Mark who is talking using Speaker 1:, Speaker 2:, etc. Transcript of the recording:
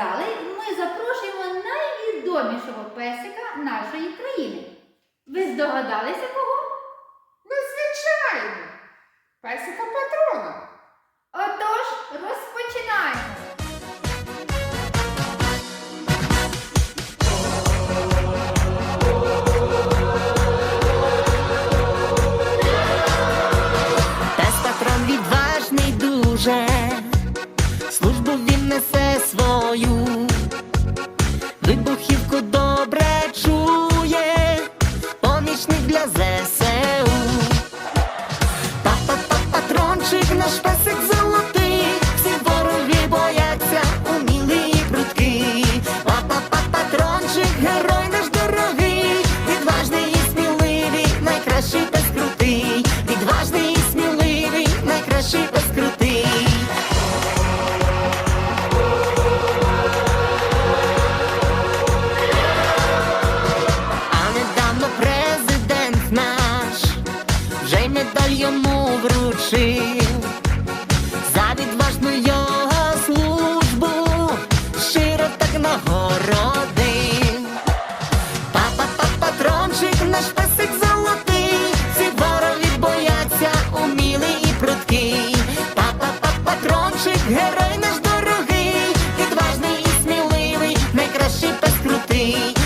Speaker 1: зали ми запрошуємо найвідомішого песика нашої країни. Ви здогадалися кого?
Speaker 2: Ну, звичайно, песика
Speaker 1: Петра. свою,
Speaker 3: вручив за відважну його службу, щиро так нагородив, папа, папа, патрончик, наш песик золотий, ці вороги бояться, умілий і прудкий. Папа, папа, патрончик, герой наш дорогий, відважний і сміливий, найкращий пес крутий.